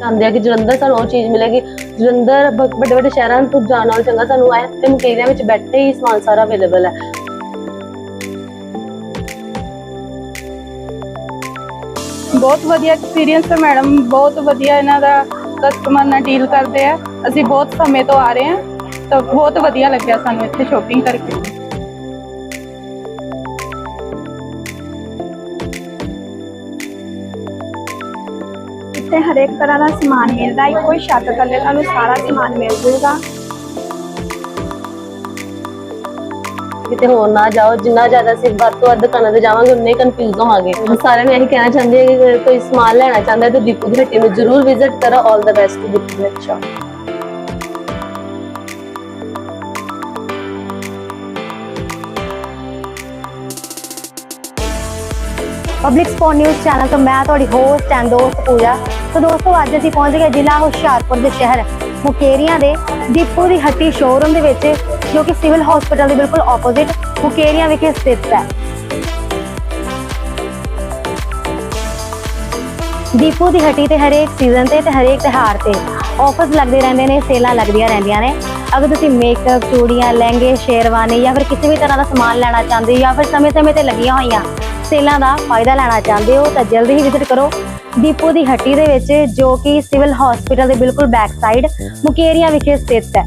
ਚਾਹੁੰਦੇ ਆ ਕਿ ਜਲੰਧਰ ਸਾਨੂੰ ਉਹ ਚੀਜ਼ ਮਿਲੇਗੀ ਜਲੰਧਰ ਵੱਡੇ ਵੱਡੇ ਸ਼ਹਿਰਾਂ ਤੋਂ ਜਾਣ ਨਾਲ ਚੰਗਾ, ਸਾਨੂੰ ਇੱਥੇ ਮੁਕੇਰੀਆਂ ਵਿੱਚ ਬੈਠੇ ਹੀ ਸਮਾਨ ਸਾਰਾ ਅਵੇਲੇਬਲ ਹੈ। ਬਹੁਤ ਵਧੀਆ ਐਕਸਪੀਰੀਅੰਸ ਹੈ ਮੈਡਮ ਬਹੁਤ ਵਧੀਆ ਇਹਨਾਂ ਦਾ ਕਸਟਮਰ ਨਾਲ ਡੀਲ ਕਰਦੇ ਆ। ਅਸੀਂ ਬਹੁਤ ਸਮੇਂ ਤੋਂ ਆ ਰਹੇ ਹਾਂ, ਤਾਂ ਬਹੁਤ ਵਧੀਆ ਲੱਗਿਆ ਸਾਨੂੰ ਇੱਥੇ ਸ਼ੋਪਿੰਗ ਕਰਕੇ। ਇੱਥੇ ਹਰੇਕ ਤਰ੍ਹਾਂ ਦਾ ਸਮਾਨ ਮਿਲਦਾ ਹੈ। ਕੋਈ ਛੱਤ ਥੱਲੇ ਤੁਹਾਨੂੰ ਸਾਰਾ ਸਮਾਨ ਮਿਲ ਜਾਊਗਾ ਕਿਤੇ ਹੋਰ ਨਾ ਜਾਓ ਜਿੰਨਾ ਜ਼ਿਆਦਾ ਅਸੀਂ ਵੱਧ ਤੋਂ ਵੱਧ ਦੁਕਾਨਾਂ ਤੇ ਜਾਵਾਂਗੇ ਉਨੇ ਕਨਫਿਊਜ਼ ਹੋਵਾਂਗੇ। ਸਾਰਿਆਂ ਨੂੰ ਇਹੀ ਕਹਿਣਾ ਚਾਹੁੰਦੇ ਹਾਂ ਕਿ ਕੋਈ ਸਮਾਨ ਲੈਣਾ ਚਾਹੁੰਦਾ ਹੈ ਤਾਂ ਦੀਪੂ ਦੀ ਹੱਟੀ ਨੂੰ ਜ਼ਰੂਰ ਵਿਜ਼ਿਟ ਕਰੋ। ਆਲ ਦਾ ਬੈਸਟ ਦੀਪੂ ਦੀ shop public sport news channel ਤੋਂ ਮੈਂ ਤੁਹਾਡੀ ਹੋਸਟ ਐਂਡ ਦੋਸਤ ਪੂਜਾ ਸੋ ਦੋਸਤੋ ਅੱਜ ਅਸੀਂ ਪਹੁੰਚ ਗਏ ਜ਼ਿਲ੍ਹਾ ਹੁਸ਼ਿਆਰਪੁਰ ਦੇ ਸ਼ਹਿਰ, ਮੁਕੇਰੀਆਂ ਦੇ ਦੀਪੂ ਦੀ ਹੱਟੀ ਸ਼ੋਰੂਮ ਦੇ ਵਿੱਚ, ਜੋ ਕਿ ਸਿਵਲ ਹਸਪੀਟਲ ਦੇ ਬਿਲਕੁਲ ਆਪੋਜ਼ਿਟ ਮੁਕੇਰੀਆਂ ਵਿਖੇ ਸਥਿਤ ਹੈ। ਦੀਪੂ ਦੀ ਹੱਟੀ ਤੇ ਹਰੇਕ ਸੀਜ਼ਨ ਤੇ ਤੇ ਹਰੇਕ ਤਿਉਹਾਰ ਤੇ ਆਫਰਸ ਲੱਗਦੇ ਰਹਿੰਦੇ ਨੇ, ਸੇਲਾਂ ਲੱਗਦੀਆਂ ਰਹਿੰਦੀਆਂ ਨੇ। ਅਗਰ ਤੁਸੀਂ ਮੇਕਅਪ ਚੂੜੀਆਂ, ਲਹਿੰਗੇ, ਸ਼ੇਰਵਾਨੀ ਜਾਂ ਫਿਰ ਕਿਸੇ ਵੀ ਤਰ੍ਹਾਂ ਦਾ ਸਮਾਨ ਲੈਣਾ ਚਾਹੁੰਦੇ ਹੋ ਜਾਂ ਫਿਰ ਸਮੇਂ-ਸਮੇਂ ਤੇ ਲੱਗੀਆਂ ਹੋਈਆਂ ਸੇਲਾਂ ਦਾ ਫਾਇਦਾ ਲੈਣਾ ਚਾਹੁੰਦੇ ਹੋ ਤਾਂ ਜਲਦੀ ਹੀ ਵਿਜ਼ਿਟ ਕਰੋ। ਦੀਪੂ ਦੀ ਹੱਟੀ ਦੇ ਵਿੱਚ ਜੋ ਕਿ ਸਿਵਲ ਹਸਪੀਟਲ ਦੇ ਬਿਲਕੁਲ ਬੈਕ ਸਾਈਡ ਮੁਕੇਰੀਆਂ ਵਿਖੇ ਸਥਿਤ ਹੈ।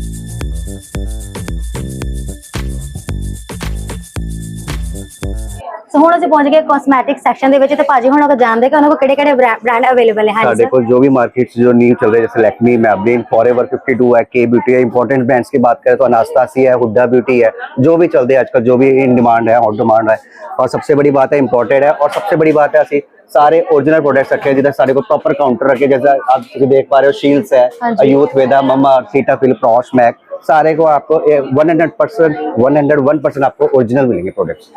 ਸੋ ਹੁਣ ਅਸੀਂ ਪਹੁੰਚ ਗਏ ਕਾਸਮੈਟਿਕ ਸੈਕਸ਼ਨ ਦੇ ਵਿੱਚ ਤੇ ਭਾਜੀ ਹੁਣ ਉਹ ਜਾਣਦੇ ਕਿ ਉਹਨਾਂ ਕੋਲ ਕਿਹੜੇ-ਕਿਹੜੇ ਬ੍ਰਾਂਡ ਅਵੇਲੇਬਲ ਹੈ ਹਾਂਜੀ ਸਾਡੇ ਸਰ को जो भी मार्केट से जो न्यू चल रहे हैं जैसे लैक्मी मैबलिन फॉरएवर 52 है के ब्यूटी है इंपॉर्टेंट ब्रांड्स की बात करें तो अनास्तासी है हुड्डा ब्यूटी है जो भी चल रहे हैं आजकल जो भी इन डिमांड है हॉट डिमांड है और सबसे बड़ी बात है इंपॉर्टेंट है और सबसे बड़ी बात है ਅਸੀਂ ਸਾਰੇ ओरिजिनल प्रोडक्ट्स रखे हैं जिधर सारे को प्रॉपर काउंटर रखे जैसे आप देख पा रहे हो शील्ड्स हाँ यूथ वेदा ममा सीटाफिल प्रॉश मैक सारे को आपको one hundred percent one hundred one percent आपको ओरिजिनल मिलेंगे प्रोडक्ट्स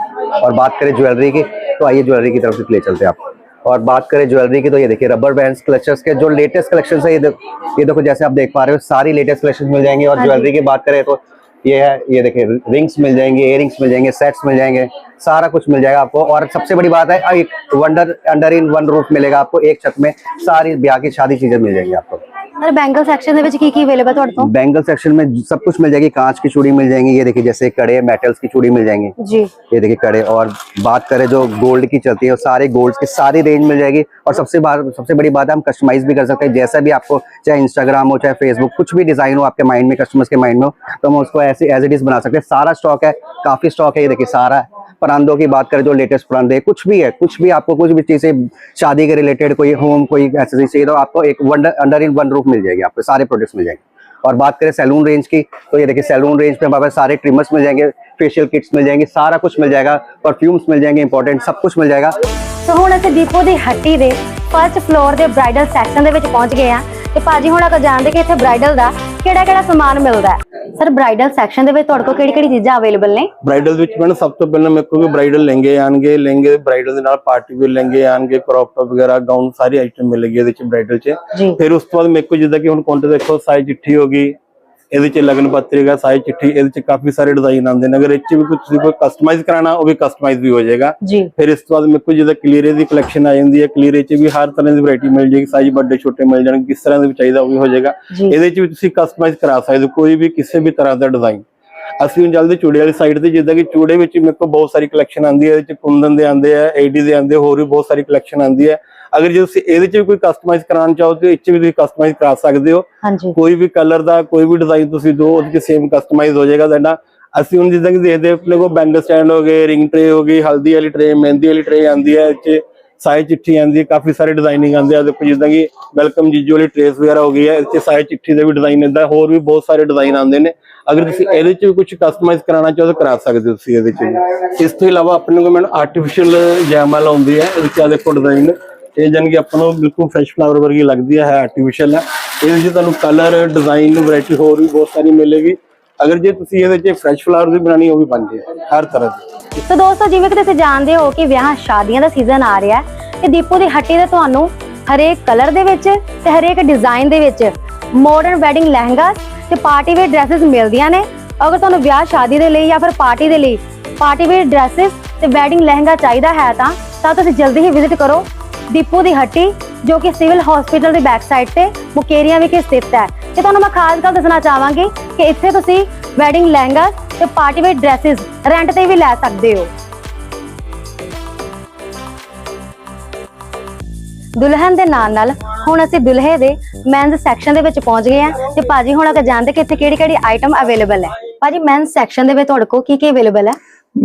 और बात करें ज्वेलरी की तो आइए ज्वेलरी की तरफ़ से ले चलते हैं आप। और बात करें ज्वेलरी की तो ये देखिए रबर बैंड्स क्लचर्स के जो लेटेस्ट कलेक्शन है ये देखो ये देखो जैसे आप देख पा रहे हो सारी लेटेस्ट कलेक्शन मिल जाएँगे। और हाँ ज्वेलरी की बात करें तो ये है, ये देखिए रिंग्स मिल जाएँगे इयर मिल जाएँगे सेट्स मिल जाएँगे, सारा कुछ मिल जाएगा आपको। और सबसे बड़ी बात है, एक wonder under in one roof मिलेगा आपको, एक छत में सारी ब्याह की शादी चीज़ें मिल जाएँगी आपको। ਸਰ ਬੈਂਗਲ ਸੈਕਸ਼ਨ ਦੇ ਵਿੱਚ ਕੀ ਕੀ ਅਵੇਲੇਬਲ ਤੁਹਾਡੇ ਤੋਂ बैंगल सेक्शन में सब कुछ मिल जाएगी कांच की चूड़ी मिल जाएंगी ये देखिए जैसे कड़े मेटल्स की चूड़ी मिल जाएंगी जी ये देखिए कड़े और बात करें जो गोल्ड की चलती है वो सारे गोल्ड की सारी रेंज मिल जाएगी और सबसे बात सबसे बड़ी बात है हम कस्टमाइज भी कर सकते हैं जैसा भी आपको चाहे इंस्टाग्राम हो चाहे फेसबुक कुछ भी डिजाइन हो आपके माइंड में कस्टमर्स के माइंड में हो तो हम उसको ऐसे एज इट इज बना सकते हैं सारा स्टॉक है काफी स्टॉक है ये देखिए सारा है परांदों की बात करें जो लेटेस्ट परांदे हैं, कुछ भी है कुछ भी आपको कुछ भी चीज से शादी के रिलेटेड कोई होम कोई एक्सेसरी चाहिए तो आपको एक wonder under in one roof मिल जाएगी आपको सारे प्रोडक्ट्स मिल जाएंगे और बात करें सैलून रेंज की तो ये देखिए सैलून रेंज पे हमारे पास सारे ट्रिमर्स मिल जाएंगे फेशियल किट्स मिल जाएंगे सारा कुछ मिल जाएगा परफ्यूम्स मिल जाएंगे इंपॉर्टेंट सब कुछ मिल जाएगा ਸੋ ਹੁਣ ਅਸੀਂ ਦੀਪੋ ਦੀ ਹੱਟੀ ਦੇ ਫਰਸਟ ਫਲੋਰ ਦੇ ਬ੍ਰਾਈਡਲ ਸੈਕਸ਼ਨ ਦੇ ਵਿੱਚ ਪਹੁੰਚ ਗਏ ਆ ਤੇ ਭਾਜੀ ਹੁਣ ਆਪਾਂ ਜਾਣਦੇ ਕਿ ਇੱਥੇ ਬ੍ਰਾਈਡਲ ਦਾ ਕਿਹੜਾ ਕਿਹੜਾ ਸਮਾਨ ਮਿਲਦਾ ਹੈ। ਸਰ ਬ੍ਰਾਈਡਲ ਸੈਕਸ਼ਨ ਦੇ ਵਿੱਚ ਤੁਹਾਡੇ ਕੋਲ ਕਿਹੜੀ ਕਿਹੜੀ ਚੀਜ਼ਾਂ ਅਵੇਲੇਬਲ ਨੇ? ਬ੍ਰਾਈਡਲ ਵਿੱਚ ਮੈਨੂੰ ਸਭ ਤੋਂ ਪਹਿਲਾਂ ਮੇਰੇ ਕੋਲ ਬ੍ਰਾਈਡਲ ਲਹਿੰਗੇ ਆਣਗੇ ਲਹਿੰਗੇ ਬ੍ਰਾਈਡਲ ਦੇ ਨਾਲ ਪਾਰਟੀ ਵੇਅਰ ਲਹਿੰਗੇ ਆਣਗੇ ਕ੍ਰੌਪ ਟੌਪ ਵਗੈਰਾ ਗਾਊਨ ਸਾਰੀ ਆਈਟਮ ਮਿਲੇਗੀ ਇਹਦੇ ਵਿੱਚ ਬ੍ਰਾਈਡਲ 'ਚ। ਫਿਰ ਉਸ ਤੋਂ ਬਾਅਦ ਮੇਰੇ ਕੋਲ ਜਿੱਦਾਂ ਕਿ ਹੁਣ ਕਾਊਂਟਰ ਦੇਖੋ ਸਾਈਜ਼ ਚਿੱਠੀ ਹੋ ਗਈ ਇਹਦੇ 'ਚ ਲਗਨ ਪੱਤਰ ਹੈਗਾ ਸਾਈਜ਼ ਚਿੱਠੀ ਇਹਦੇ 'ਚ ਕਾਫੀ ਸਾਰੇ ਡਿਜ਼ਾਈਨ ਆਉਂਦੇ ਨੇ। ਅਗਰ ਇਹ 'ਚ ਵੀ ਕੁਝ ਤੁਸੀਂ ਕੋਈ ਕਸਟਮਾਈਜ਼ ਕਰਾਣਾ ਉਹ ਵੀ ਕਸਟਮਾਈਜ਼ ਵੀ ਹੋ ਜਾਏਗਾ। ਫਿਰ ਇਸ ਤੋਂ ਬਾਅਦ ਮੇਰੇ ਕੋਲ ਜਿੱਦਾਂ ਕਲੀਅਰੇ ਦੀ ਕਲੈਕਸ਼ਨ ਆ ਜਾਂਦੀ ਹੈ ਕਲੀਅਰੇ 'ਚ ਵੀ ਹਰ ਤਰ੍ਹਾਂ ਦੀ ਵੈਰਾਈਟੀ ਮਿਲ ਜਾਏਗੀ ਸਾਈਜ਼ ਵੱਡੇ ਛੋਟੇ ਮਿਲ ਜਾਣਗੇ ਕਿਸ ਤਰ੍ਹਾਂ ਦੇ ਵੀ ਚਾਹੀਦਾ ਉਹ ਵੀ ਹੋ ਜਾਏਗਾ। ਇਹਦੇ 'ਚ ਵੀ ਤੁਸੀਂ ਕਸਟਮਾਈਜ਼ ਕਰਾ ਸਕਦੇ ਕੋਈ ਵੀ ਕਿਸੇ ਵੀ ਤਰ੍ਹਾਂ ਦਾ ਡਿਜ਼ਾਈਨ ਅਸੀਂ ਹੁਣ ਜਲਦੀ ਚੂੜੇ ਵਾਲੀ ਸਾਈਡ ਤੇ ਜਿੱਦਾਂ ਕਿ ਚੂੜੇ ਵਿੱਚ ਮੇਰੇ ਕੋਲ ਬਹੁਤ ਸਾਰੀ ਕਲੈਕਸ਼ਨ ਆਉਂਦੀ ਹੈ ਇਹਦੇ 'ਚ ਕੁੰਦਨ ਦੇ ਆਉਂਦੇ ਆ ਏਡੀ ਦੇ ਆਉਂਦੇ ਹੋਰ ਵੀ ਬਹੁਤ ਸਾਰੀ ਕਲੈਕਸ਼ਨ ਆਉਂਦੀ ਹੈ। ਅਗਰ ਜੇ ਤੁਸੀਂ ਇਹਦੇ 'ਚ ਵੀ ਕੋਈ ਕਸਟਮਾਈਜ਼ ਕਰਾਉਣਾ ਚਾਹੋ ਤੇ ਇਹ 'ਚ ਵੀ ਤੁਸੀਂ ਕਸਟਮਾਈਜ਼ ਕਰਾ ਸਕਦੇ ਹੋ। ਕੋਈ ਵੀ ਕਲਰ ਦਾ ਕੋਈ ਵੀ ਡਿਜ਼ਾਈਨ ਤੁਸੀਂ ਦੋ ਉਹਦੇ 'ਚ ਸੇਮ ਕਸਟਮਾਈਜ਼ ਹੋ ਜਾਏਗਾ ਤੁਹਾਡਾ। ਅਸੀਂ ਹੁਣ ਜਿੱਦਾਂ ਕਿ ਦੇਖਦੇ ਆਪਣੇ ਕੋਲ ਬੈਂਗਲ ਸਟੈਂਡ ਹੋ ਗਏ ਰਿੰਗ ਟਰੇ ਹੋ ਗਈ ਹਲਦੀ ਵਾਲੀ ਟਰੇ ਮਹਿੰਦੀ ਵਾਲੀ ਟਰੇ ਆਉਂਦੀ ਹੈ ਇਹ 'ਚ ਸਾਈਜ਼ ਚਿੱਠੀ ਆਉਂਦੀ ਹੈ, ਕਾਫੀ ਸਾਰੇ ਡਿਜ਼ਾਈਨਿੰਗ ਆਉਂਦੇ ਆ। ਦੇਖੋ ਜਿੱਦਾਂ ਕਿ ਵੈਲਕਮ ਜੀਜੂ ਵਾਲੀ ਟਰੇਸ ਵਗੈਰਾ ਹੋ ਗਈ ਹੈ ਇਹ 'ਚ ਸਾਈਜ਼ ਚਿੱਠੀ ਦੇ ਵੀ ਡਿਜ਼ਾਈਨ ਇਦਾਂ, ਹੋਰ ਵੀ ਬਹੁਤ ਸਾਰੇ ਡਿਜ਼ਾਈਨ ਆਉਂਦੇ ਨੇ। ਅਗਰ ਤੁਸੀਂ ਇਹਦੇ 'ਚ ਵੀ ਕੁਝ ਕਸਟਮਾਈਜ਼ ਕਰਾਉਣਾ ਚਾਹੋ ਤਾਂ ਕਰਾ ਸਕਦੇ ਹੋ ਤੁਸੀਂ ਇਹਦੇ 'ਚ ਇਸ ਤੋਂ ਇਲਾਵਾ ਆਪਣੇ ਕੋਲ ਮੈਨੂੰ ਆਰਟੀਫੀਸ਼ੀਅਲ ਜੈਮਲ ਆਉਂਦੀ ਹੈ, ਇਹਦੇ 'ਚ ਆ ਦੇਖੋ ਡਿਜ਼ਾਈਨ ਇਹ ਜਾਨ ਕਿ ਆਪਾਂ ਨੂੰ ਬਿਲਕੁਲ ਫਰੈਸ਼ ਫਲਾਵਰ ਵਰਗੀ ਲੱਗਦੀ ਹੈ ਆਰਟੀਫੀਸ਼ੀਅਲ ਹੈ। ਇਹਦੇ 'ਚ ਤੁਹਾਨੂੰ ਕਲਰ ਡਿਜ਼ਾਈਨ ਵੈਰਾਈਟੀ ਹੋਰ ਵੀ ਬਹੁਤ ਸਾਰੀ ਮਿਲੇਗੀ। ਅਗਰ ਜੇ ਤੁਸੀਂ ਇਹਦੇ 'ਚ ਫਰੈਸ਼ ਫਲਾਵਰ ਦੀ ਬਣਾਣੀ ਉਹ ਵੀ ਬਣ ਜੇ, ਹਰ ਤਰ੍ਹਾਂ ਦੀ। ਸੋ ਦੋਸਤੋ, ਜਿਵੇਂ ਕਿ ਤੁਸੀਂ ਜਾਣਦੇ ਹੋ ਕਿ ਵਿਆਹ, ਸ਼ਾਦੀਆਂ ਦਾ ਸੀਜ਼ਨ ਆ ਰਿਹਾ ਹੈ, ਤੇ ਦੀਪੋ ਦੀ ਹੱਟੀ ਤੇ ਤੁਹਾਨੂੰ ਹਰੇਕ ਕਲਰ ਦੇ ਵਿੱਚ ਤੇ ਹਰੇਕ ਡਿਜ਼ਾਈਨ ਦੇ ਵਿੱਚ ਮਾਡਰਨ ਵੈਡਿੰਗ ਲਹਿੰਗਾ ਤੇ ਪਾਰਟੀ ਵੇਅਰ ਡਰੈਸਸ ਮਿਲਦੀਆਂ ਨੇ। ਅਗਰ ਤੁਹਾਨੂੰ ਵਿਆਹ, ਸ਼ਾਦੀ ਦੇ ਲਈ ਜਾਂ ਫਿਰ ਪਾਰਟੀ ਦੇ ਲਈ ਪਾਰਟੀ ਵੇਅਰ ਡਰੈਸਸ ਤੇ ਵੈਡਿੰਗ ਲਹਿੰਗਾ ਚਾਹੀਦਾ ਹੈ ਤਾਂ ਤਾਂ ਤੁਸੀਂ ਜਲਦੀ ਹੀ ਵਿਜ਼ਿਟ ਕਰੋ ਦੀਪੂ ਦੀ ਹੱਟੀ, ਜੋ ਕਿ ਸਿਵਲ ਹਸਪੀਟਲ ਦੀ ਬੈਕ ਸਾਈਡ ਤੇ ਮੁਕੇਰੀਆਂ ਵਿਖੇ ਸਥਿਤ ਹੈ। ਤੇ ਤੁਹਾਨੂੰ ਮੈਂ ਖਾਸ ਗੱਲ ਦੱਸਣਾ ਚਾਹਾਂਗੀ ਕਿ ਇੱਥੇ ਤੁਸੀਂ ਵੈਡਿੰਗ ਲਹਿੰਗਾ ਤੇ ਪਾਰਟੀ ਵੇਅਰ ਡਰੈਸਸ ਰੈਂਟ ਤੇ ਵੀ ਲੈ ਸਕਦੇ ਹੋ। ਦੁਲਹਨ ਦੇ ਨਾਲ ਨਾਲ ਹੁਣ ਅਸੀਂ ਦੁਲਹੇ ਦੇ ਮੈਨਸ ਸੈਕਸ਼ਨ ਦੇ ਵਿੱਚ ਪਹੁੰਚ ਗਏ ਹਾਂ ਤੇ ਭਾਜੀ ਹੁਣ ਅਗਰ ਜਾਣਦੇ ਕਿ ਇੱਥੇ ਕਿਹੜੀ ਕਿਹੜੀ ਆਈਟਮ ਅਵੇਲੇਬਲ ਹੈ। ਭਾਜੀ ਮੈਨਸ ਸੈਕਸ਼ਨ ਦੇ ਵਿੱਚ ਤੁਹਾਡੇ ਕੋਲ ਕੀ ਕੀ ਅਵੇਲੇਬਲ ਹੈ?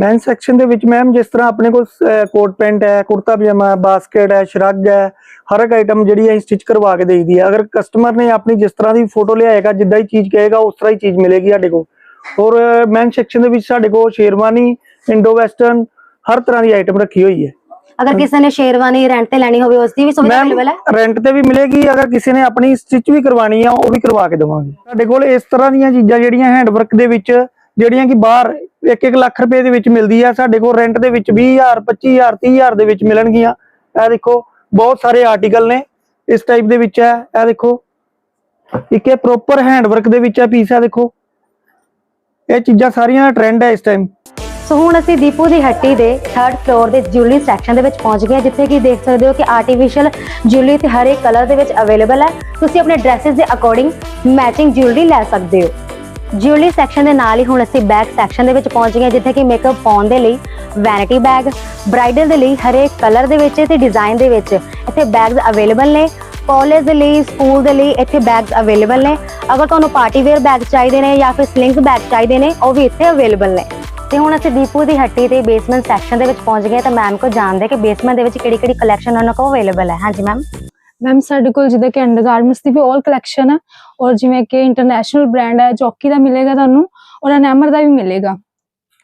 ਮੈਨ ਸੈਕਸ਼ਨ ਦੇ ਵਿੱਚ ਮੈਮ ਜਿਸ ਤਰ੍ਹਾਂ ਆਪਣੇ ਕੋਲ ਕੋਟ ਪੈਂਟ ਹੈ ਕੁੜਤਾ ਪਜਾਮਾ ਹੈ ਬਾਸਕਟ ਹੈ ਸ਼ਰਗ ਹੈ ਹਰ ਇੱਕ ਆਈਟਮ ਜਿਹੜੀ ਹੈ ਸਟਿਚ ਕਰਵਾ ਕੇ ਦੇਈਦੀ ਹੈ। ਅਗਰ ਕਸਟਮਰ ਨੇ ਆਪਣੀ ਜਿਸ ਤਰ੍ਹਾਂ ਦੀ ਫੋਟੋ ਲਿਆਏਗਾ ਜਿੱਦਾਂ ਹੀ ਚੀਜ਼ ਕਹੇਗਾ ਉਸ ਤਰ੍ਹਾਂ ਹੀ ਚੀਜ਼ ਮਿਲੇਗੀ ਸਾਡੇ ਕੋਲ। ਔਰ ਮੈਨ ਸੈਕਸ਼ਨ ਦੇ ਵਿੱਚ ਸਾਡੇ ਕੋਲ ਸ਼ੇਰਵਾਨੀ ਇੰਡੋ ਵੈਸਟਰਨ ਹਰ ਤਰ੍ਹਾਂ ਦੀ ਆਈਟਮ ਰੱਖੀ ਹੋਈ ਹੈ। ਅਗਰ ਕਿਸੇ ਨੇ ਸ਼ੇਰਵਾਨੀ ਰੈਂਟ ਤੇ ਲੈਣੀ ਹੋਵੇ ਉਸ ਦੀ ਵੀ ਸੁਵਿਧਾ ਅਵੇਲੇਬਲ ਹੈ? ਰੈਂਟ ਤੇ ਵੀ ਮਿਲੇਗੀ ਅਗਰ ਕਿਸੇ ਨੇ ਆਪਣੀ ਸਟਿਚ ਵੀ ਕਰਵਾਣੀ ਆ ਉਹ ਵੀ ਕਰਵਾ ਕੇ ਦੇਵਾਂਗੇ। ਸਾਡੇ ਕੋਲ ਇਸ ਤਰ੍ਹਾਂ ਦੀਆਂ ਚੀਜ਼ਾਂ ਜਿਹੜੀਆਂ ਹੈਂਡਵਰਕ ਦੇ ਵਿੱਚ ਜਿਹੜੀਆਂ ਕਿ ਬਾਹਰ 1-1 ਲੱਖ ਰੁਪਏ ਦੇ ਵਿੱਚ ਮਿਲਦੀ ਆ, ਸਾਡੇ ਕੋਲ ਰੈਂਟ ਦੇ ਵਿੱਚ 20000 25000 30000 ਦੇ ਵਿੱਚ ਮਿਲਣਗੀਆਂ। ਇਹ ਦੇਖੋ, ਬਹੁਤ ਸਾਰੇ ਆਰਟੀਕਲ ਨੇ, ਇਸ ਟਾਈਪ ਦੇ ਵਿੱਚ ਹੈ, ਇਹ ਦੇਖੋ। ਇੱਕ ਇਹ ਪ੍ਰੋਪਰ ਹੈਂਡਵਰਕ ਦੇ ਵਿੱਚ ਹੈ ਪੀਸ ਆ ਦੇਖੋ। ਇਹ ਚੀਜ਼ਾਂ ਸਾਰੀਆਂ ਟ੍ਰੈਂਡ ਹੈ ਇਸ ਟਾਈਮ ਸੋ ਹੁਣ ਅਸੀਂ ਦੀਪੂ ਦੀ ਹੱਟੀ ਦੇ 3rd ਫਲੋਰ ਦੇ ਜਿਊਲਰੀ ਸੈਕਸ਼ਨ ਦੇ ਵਿੱਚ ਪਹੁੰਚ ਗਏ ਜਿੱਥੇ ਕਿ ਦੇਖ ਸਕਦੇ ਹੋ ਕਿ ਆਰਟੀਫੀਸ਼ੀਅਲ ਜਿਊਲਰੀ ਤੇ ਹਰ ਇੱਕ ਕਲਰ ਦੇ ਵਿੱਚ ਅਵੇਲੇਬਲ ਹੈ। ਤੁਸੀਂ ਆਪਣੇ ਡਰੈਸਸ ਦੇ ਅਕੋਰਡਿੰਗ ਮੈਚਿੰਗ ਜਿਊਲਰੀ ਲੈ ਸਕਦੇ ਹੋ। ਜਿਊਲਰੀ ਸੈਕਸ਼ਨ ਦੇ ਨਾਲ ਹੀ ਹੁਣ ਅਸੀਂ ਬੈਗ ਸੈਕਸ਼ਨ ਦੇ ਵਿੱਚ ਪਹੁੰਚ ਗਏ ਜਿੱਥੇ ਕਿ ਮੇਕਅਪ ਪਾਉਣ ਦੇ ਲਈ ਵੈਨਿਟੀ ਬੈਗ ਬ੍ਰਾਈਡਲ ਦੇ ਲਈ ਹਰੇਕ ਕਲਰ ਦੇ ਵਿੱਚ ਤੇ ਡਿਜ਼ਾਈਨ ਦੇ ਵਿੱਚ ਇੱਥੇ ਬੈਗਸ ਅਵੇਲੇਬਲ ਨੇ। ਕਾਲਜ ਦੇ ਲਈ ਸਕੂਲ ਦੇ ਲਈ ਇੱਥੇ ਬੈਗਸ ਅਵੇਲੇਬਲ ਨੇ। ਅਗਰ ਤੁਹਾਨੂੰ ਪਾਰਟੀ ਵੇਅਰ ਬੈਗ ਚਾਹੀਦੇ ਨੇ ਜਾਂ ਫਿਰ ਸਲਿੰਗ ਬੈਗ ਚਾਹੀਦੇ ਨੇ, ਉਹ ਵੀ ਇੱਥੇ ਅਵੇਲੇਬਲ ਨੇ। ਤੇ ਹੁਣ ਅਸੀਂ ਦੀਪੂ ਦੀ ਹੱਟੀ 'ਤੇ ਬੇਸਮੈਂਟ ਸੈਕਸ਼ਨ ਦੇ ਵਿੱਚ ਪਹੁੰਚ ਗਏ ਤਾਂ ਮੈਮ ਕੋ ਜਾਣਦੇ ਕਿ ਬੇਸਮੈਂਟ ਦੇ ਵਿੱਚ ਕਿਹੜੀ ਕਿਹੜੀ ਕਲੈਕਸ਼ਨ ਉਹਨਾਂ ਕੋਲ ਅਵੇਲੇਬਲ ਹੈ। ਹਾਂਜੀ ਮੈਮ ਮੈਮ ਸਾਡੇ ਕੋਲ ਜਿੱਦਾਂ ਕਿ ਅੰਡਰਗਾਰਮੈਂਟਸ ਦੀ ਵੀ ਆਲ ਕਲੈਕਸ਼ਨ ਹੈ ਔਰ ਜਿਵੇਂ ਕਿ ਇੰਟਰਨੈਸ਼ਨਲ ਬ੍ਰਾਂਡ ਹੈ ਜੌਕੀ ਦਾ ਮਿਲੇਗਾ ਤੁਹਾਨੂੰ ਔਰ ਅਨੈਮਰ ਦਾ ਵੀ ਮਿਲੇਗਾ।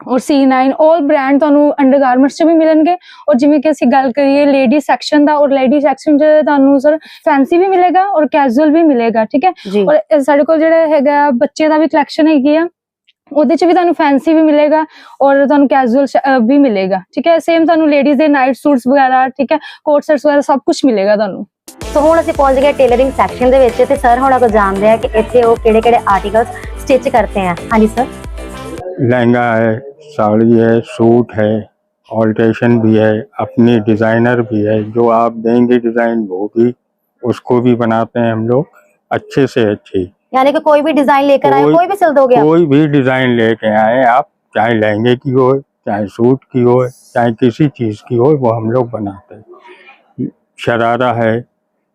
ਔਰ C9 ਆਲ ਬ੍ਰਾਂਡ ਤੁਹਾਨੂੰ ਅੰਡਰਗਾਰਮੈਂਟਸ 'ਚ ਵੀ ਮਿਲਣਗੇ ਔਰ ਜਿਵੇਂ ਕਿ ਅਸੀਂ ਗੱਲ ਕਰੀਏ ਲੇਡੀ ਸੈਕਸ਼ਨ ਦਾ ਔਰ ਲੇਡੀ ਸੈਕਸ਼ਨ 'ਚ ਤੁਹਾਨੂੰ ਸਰ ਫੈਂਸੀ ਵੀ ਮਿਲੇਗਾ ਔਰ ਕੈਜੂਅਲ ਵੀ ਮਿਲੇਗਾ ਠੀਕ ਹੈ? ਔਰ ਸਾਡੇ ਕੋਲ ਜਿਹੜਾ ਹੈਗਾ ਬੱਚੇ ਦਾ ਵੀ ਕਲੈਕਸ਼ਨ ਹੈਗੀ ਆ ਉਹਦੇ ਚ ਵੀ ਤੁਹਾਨੂੰ ਫੈਂਸੀ ਵੀ ਮਿਲੇਗਾ ਔਰ ਤੁਹਾਨੂੰ ਕੈਜੂਅਲ ਵੀ ਮਿਲੇਗਾ ਠੀਕ ਹੈ? ਸੇਮ ਤੁਹਾਨੂੰ ਲੇਡੀਜ਼ ਦੇ ਨਾਈਟ ਸੂਟਸ ਵਗੈਰਾ ਠੀਕ ਹੈ? ਕੋਟ ਸੈਟਸ ਵਗੈਰਾ ਸਭ ਕੁਝ ਮਿਲੇਗਾ ਤੁਹਾਨੂੰ। ਸੋ ਹੁਣ ਅਸੀਂ ਪਹੁੰਚ ਗਏ ਟੇਲਰਿੰਗ ਸੈਕਸ਼ਨ ਦੇ ਵਿੱਚ ਤੇ ਸਰ ਹੁਣ ਕੋ ਜਾਣਦੇ ਆ ਕਿ ਇੱਥੇ ਉਹ ਕਿਹੜੇ ਕਿਹੜੇ ਆਰਟੀਕਲਸ ਸਟਿਚ ਕਰਤੇ हैं ਹਾਂਜੀ ਸਰ लहंगा है साड़ी है सूट है ऑल्ट्रेशन भी है अपनी डिज़ाइनर भी है जो आप देंगे डिज़ाइन वो भी उसको भी बनाते हैं हम लोग अच्छे से अच्छी यानी कि कोई भी डिजाइन लेकर आए कोई- कोई भी सिल दोगे आप कोई भी डिज़ाइन लेके आए आप चाहे लहंगे की हो चाहे सूट की हो चाहे किसी चीज़ की हो वो हम लोग बनाते हैं शरारा है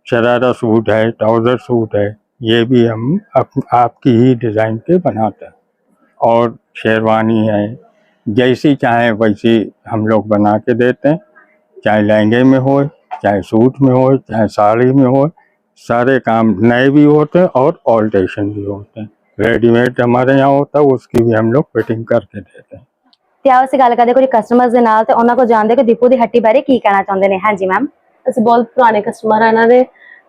शरारा सूट है ट्राउज़र सूट है ये भी हम अप, आपकी ही डिज़ाइन के बनाते हैं और शेरवानी है जैसी चाहे वैसी हम लोग बना के देते हैं चाहे लहंगे में हो चाहे सूट में हो चाहे साड़ी में हो सारे काम नए भी होते हैं और ऑल्ट्रेशन भी होते हैं रेडीमेड हमारे यहाँ होता है उसकी भी हम लोग फिटिंग करके देते हैं ਤੇ ਆਓ ਅਸੀਂ ਗੱਲ ਕਰਦੇ ਕੁਝ ਕਸਟਮਰਸ ਦੇ ਨਾਲ ਤੇ ਉਹਨਾਂ ਕੋ ਜਾਣਦੇ ਕਿ ਦੀਪੂ ਦੀ ਹੱਟੀ ਬਾਰੇ ਕੀ ਕਹਿਣਾ ਚਾਹੁੰਦੇ ਨੇ ਹਾਂਜੀ ਮੈਮ ਅਸੀਂ ਬਹੁਤ ਪੁਰਾਣੇ ਕਸਟਮਰ ਆ ਇਹਨਾਂ ਦੇ।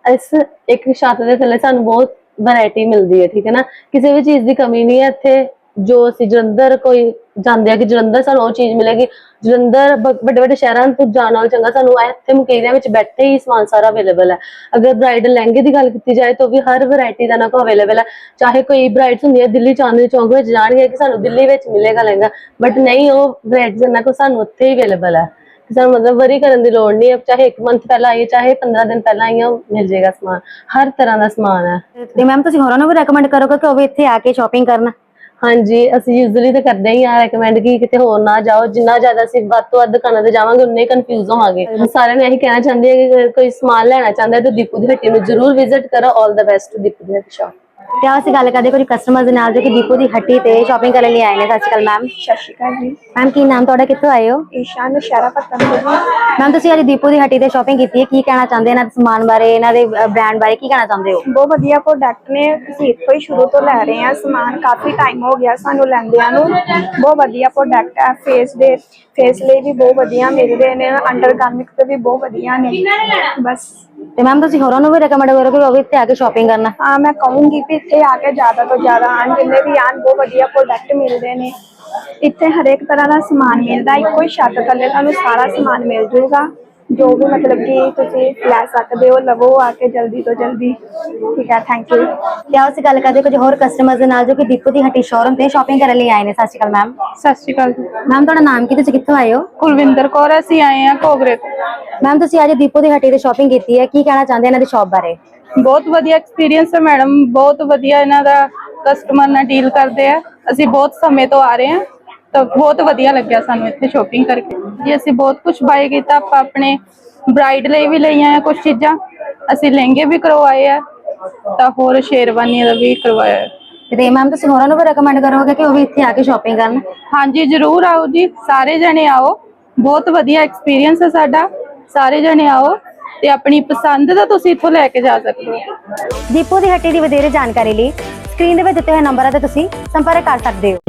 ਇਸ ਇੱਕ ਛੱਤ ਦੇ ਥੱਲੇ ਸਾਨੂੰ ਬਹੁਤ ਵੈਰਾਈਟੀ ਮਿਲਦੀ ਹੈ, ਠੀਕ ਹੈ ਨਾ? ਕਿਸੇ ਵੀ ਚੀਜ਼ ਦੀ ਕਮੀ ਨਹੀਂ ਹੈ ਇੱਥੇ। ਜੋ ਅਸੀਂ ਜਲੰਧਰ ਕੋਈ ਜਾਂਦੇ ਆ ਕਿ ਜਲੰਧਰ ਸਾਨੂੰ ਉਹ ਚੀਜ਼ ਮਿਲੇਗੀ। ਜਲੰਧਰ ਵੱਡੇ ਵੱਡੇ ਸ਼ਹਿਰਾਂ ਤੋਂ ਜਾਣ ਨਾਲ ਚੰਗਾ ਸਾਨੂੰ ਇੱਥੇ ਮੁਕੇਰੀਆਂ ਵਿੱਚ ਬੈਠੇ ਹੀ ਸਮਾਨ ਸਾਰਾ ਅਵੇਲੇਬਲ ਹੈ। ਅਗਰ ਬ੍ਰਾਈਡਲ ਲਹਿੰਗੇ ਦੀ ਗੱਲ ਕੀਤੀ ਜਾਏ ਤਾਂ ਵੀ ਹਰ ਵੈਰਾਈਟੀ ਦਾ ਨਾ ਕੋ ਅਵੇਲੇਬਲ ਹੈ। ਚਾਹੇ ਕੋਈ ਬ੍ਰਾਈਡਸ ਹੁੰਦੀ ਹੈ ਦਿੱਲੀ ਚਾਂਦਨੀ ਚੌਂਕ ਵਿੱਚ ਜਾਣਗੇ ਕਿ ਸਾਨੂੰ ਦਿੱਲੀ ਵਿੱਚ ਮਿਲੇਗਾ ਲਹਿੰਗਾ ਬਟ ਨਹੀਂ, ਉਹ ਵੈਰਾਈਟੀਜ਼ ਨਾ ਕੋ ਸਾਨੂੰ ਉੱਥੇ ਹੀ ਅਵੇਲੇਬਲ ਹੈ। ਸਾਨੂੰ ਮਤਲਬ ਵਰੀ ਕਰਨ ਦੀ ਲੋੜ ਨਹੀਂ ਹੈ ਚਾਹੇ 1 ਮੰਥ ਪਹਿਲਾਂ ਆਈਏ ਚਾਹੇ 15 ਦਿਨ ਪਹਿਲਾਂ ਆਈਏ ਮਿਲ ਜਾਏਗਾ ਸਮਾਨ। ਹਰ ਤਰ੍ਹਾਂ ਦਾ ਸਮਾਨ ਹੈ। ਤੇ ਮੈਮ ਤੁਸੀਂ ਹੋਰਾਂ ਨੂੰ ਵੀ ਰეკਮੈਂਡ ਕਰੋਗੇ ਕਿ ਉਹ ਵੀ ਇੱਥੇ ਆ ਕੇ ਸ਼ਾਪਿੰਗ ਕਰਨ? ਹਾਂਜੀ ਅਸੀਂ ਯੂਜ਼ੂਲੀ ਤਾਂ ਕਰਦੇ ਹੀ ਆ ਰეკਮੈਂਡ ਕਿ ਕਿਤੇ ਹੋਰ ਨਾ ਜਾਓ। ਜਿੰਨਾ ਜ਼ਿਆਦਾ ਅਸੀਂ ਵੱਧ ਤੋਂ ਵੱਧ ਦੁਕਾਨਾਂ ਤੇ ਜਾਵਾਂਗੇ ਉਨੇ ਕਨਫਿਊਜ਼ ਹੋਵਾਂਗੇ। ਸਾਰਿਆਂ ਨੂੰ ਇਹੀ ਕਹਿਣਾ ਚਾਹੁੰਦੇ ਹਾਂ ਕਿ ਕੋਈ ਸਮਾਨ ਲੈਣਾ ਚਾਹੁੰਦਾ ਹੈ ਤਾਂ ਦੀਪੂ ਦੀ ਹੱਟੀ ਨੂੰ ਜ਼ਰੂਰ ਵਿਜ਼ਿਟ ਕਰੋ। 올 ਦਾ ਬੈਸਟ ਦੀਪੂ ਦੀ ਹੱਟੀ ਸ਼ਾਪ ਤੇ ਆਓ ਅਸੀਂ ਗੱਲ ਕਰਦੇ ਕੁਝ ਕਸਟਮਰਸ ਦੇ ਨਾਲ ਜੋ ਕਿ ਦੀਪੂ ਦੀ ਹੱਟੀ ਤੇ ਸ਼ਾਪਿੰਗ ਕਰਨ ਲਈ ਆਏ ਨੇ। ਸਤਿ ਸ਼੍ਰੀ ਅਕਾਲ ਮੈਮ ਸਤਿ ਸ਼੍ਰੀ ਅਕਾਲ ਜੀ। ਮੈਮ ਕੀ ਨਾਮ ਤੁਹਾਡਾ? ਕਿੱਥੋਂ ਆਏ ਹੋ? ਈਸ਼ਾ ਤੋਂ ਜੀ ਮੈਮ ਤੁਸੀਂ ਅੱਜ ਦੀਪੂ ਦੀ ਹੱਟੀ ਤੇ ਸ਼ਾਪਿੰਗ ਕੀਤੀ ਹੈ। ਕੀ ਕਹਿਣਾ ਚਾਹੁੰਦੇ ਇਹਨਾਂ ਦੇ ਸਮਾਨ ਬਾਰੇ ਇਹਨਾਂ ਦੇ ਬ੍ਰਾਂਡ ਬਾਰੇ? ਕੀ ਕਹਿਣਾ ਚਾਹੁੰਦੇ ਹੋ? ਬਹੁਤ ਵਧੀਆ ਪ੍ਰੋਡਕਟ ਨੇ। ਅਸੀਂ ਇੱਥੋਂ ਹੀ ਸ਼ੁਰੂ ਤੋਂ ਲੈ ਰਹੇ ਹਾਂ। ਸਮਾਨ ਕਾਫੀ ਟਾਈਮ ਹੋ ਗਿਆ ਸਾਨੂੰ ਲੈਂਦਿਆਂ ਨੂੰ। ਬਹੁਤ ਵਧੀਆ ਪ੍ਰੋਡਕਟ ਹੈ। ਫੇਸ ਦੇ ਫੇਸ ਲਈ ਵੀ ਬਹੁਤ ਵਧੀਆ ਮਿਲ ਰਹੇ ਨੇ। ਅੰਡਰ ਤੇ ਵੀ ਬਹੁਤ ਵਧੀਆ ਨੇ। ਬਸ। ਤੇ ਮੈਮ ਤੁਸੀਂ ਹੋਰਾਂ ਨੂੰ ਵੀ ਰეკਮੈਂਡ ਕਰੋਗੇ ਕਿ ਉਹ ਵੀ ਇੱਥੇ ਆ ਕੇ ਸ਼ਾਪਿੰਗ ਕਰਨ। ਹਾਂ, ਮੈਂ ਕਹੂੰਗੀ ਕਿ ਇੱਥੇ ਆ ਕੇ ਜ਼ਿਆਦਾ ਤੋਂ ਜ਼ਿਆਦਾ ਆਉਣ, ਜਿੰਨੇ ਵੀ ਆਉਣ, ਬਹੁਤ ਵਧੀਆ ਪ੍ਰੋਡਕਟ ਮਿਲਦੇ ਨੇ। ਇੱਥੇ ਹਰੇਕ ਤਰ੍ਹਾਂ ਦਾ ਸਮਾਨ ਮਿਲਦਾ, ਇੱਕੋ ਹੀ ਛੱਤ ਥੱਲੇ ਤੁਹਾਨੂੰ ਸਾਰਾ ਸਮਾਨ ਮਿਲ ਜੂਗਾ ਜੋ ਵੀ ਮਤਲਬ ਕਿ ਤੁਸੀਂ ਲੈ ਸਕਦੇ ਹੋ ਲਵੋ ਆ ਕੇ ਜਲਦੀ ਤੋਂ ਜਲਦੀ। ਠੀਕ ਹੈ ਥੈਂਕ ਯੂ ਤੇ ਆਓ ਅਸੀਂ ਗੱਲ ਕਰਦੇ ਹਾਂ ਕੁਝ ਹੋਰ ਕਸਟਮਰਸ ਦੇ ਨਾਲ ਜੋ ਕਿ ਦੀਪੂ ਦੀ ਹੱਟੀ ਸ਼ੋਰੂਮ ਤੇ ਸ਼ਾਪਿੰਗ ਕਰਨ ਲਈ ਆਏ ਨੇ। ਸਤਿ ਸ਼੍ਰੀ ਅਕਾਲ ਮੈਮ ਸਤਿ ਸ਼੍ਰੀ ਅਕਾਲ ਜੀ। ਮੈਮ ਤੁਹਾਡਾ ਨਾਮ ਕੀ? ਤੁਸੀਂ ਕਿੱਥੋਂ ਆਏ ਹੋ? ਕੁਲਵਿੰਦਰ ਕੌਰ ਅਸੀਂ ਆਏ ਆ ਕੋਗਰੇ ਤੋਂ। ਮੈਮ ਤੁਸੀਂ ਅੱਜ ਦੀਪੂ ਦੀ ਹੱਟੀ ਤੇ ਸ਼ਾਪਿੰਗ ਕੀਤੀ ਹੈ। ਕੀ ਕਹਿਣਾ ਚਾਹੁੰਦੇ ਇਹਨਾਂ ਦੀ ਸ਼ਾਪ ਬਾਰੇ? ਬਹੁਤ ਵਧੀਆ ਐਕਸਪੀਰੀਅੰਸ ਹੈ ਮੈਡਮ ਬਹੁਤ ਵਧੀਆ ਇਹਨਾਂ ਦਾ ਕਸਟਮਰ ਨਾਲ ਡੀਲ ਕਰਦੇ ਆ। ਅਸੀਂ ਬਹੁਤ ਸਮੇਂ ਤੋਂ ਆ ਰਹੇ ਹਾਂ। ਤਾਂ ਬਹੁਤ ਵਧੀਆ ਲੱਗਿਆ ਸਾਨੂੰ ਇੱਥੇ ਸ਼ਾਪਿੰਗ ਕਰਕੇ। ਜੀ ਅਸੀਂ ਬਹੁਤ ਕੁਝ ਬਾਏ ਕੀਤਾ ਆਪਾਂ ਆਪਣੇ ਬ੍ਰਾਈਡ ਲਈ ਵੀ ਲਈਆਂ ਕੁਝ ਚੀਜ਼ਾਂ। ਅਸੀਂ ਲਹਿੰਗੇ ਵੀ ਕਰਵਾਏ ਆ ਤਾਂ ਹੋਰ ਸ਼ੇਰਵਾਨੀਆਂ ਦਾ ਵੀ ਕਰਵਾਇਆ। ਤੇ ਮੈਮ ਤੁਸੀਂ ਹੋਰਾਂ ਨੂੰ ਵੀ ਰეკਮੈਂਡ ਕਰੋਗੇ ਕਿ ਉਹ ਵੀ ਇੱਥੇ ਆ ਕੇ ਸ਼ਾਪਿੰਗ ਕਰਨ? ਹਾਂਜੀ ਜਰੂਰ ਆਓ ਜੀ ਸਾਰੇ ਜਣੇ ਆਓ। ਬਹੁਤ ਵਧੀਆ ਐਕਸਪੀਰੀਅੰਸ ਹੈ ਸਾਡਾ ਸਾਰੇ ਜਣੇ ਆਓ ਤੇ ਆਪਣੀ ਪਸੰਦ ਦਾ ਤੁਸੀਂ ਇੱਥੋਂ ਲੈ ਕੇ ਜਾ ਸਕਦੇ ਹੋ। ਦੀਪੂ ਦੀ ਹੱਟੀ ਦੀ ਵਧੇਰੇ ਜਾਣਕਾਰੀ ਲਈ ਸਕਰੀਨ ਦੇ ਵਿੱਚ ਦਿੱਤੇ ਹੋਏ ਨੰਬਰਾਂ ਤੇ ਤੁਸੀਂ ਸੰਪਰਕ ਕਰ ਸਕਦੇ ਹੋ।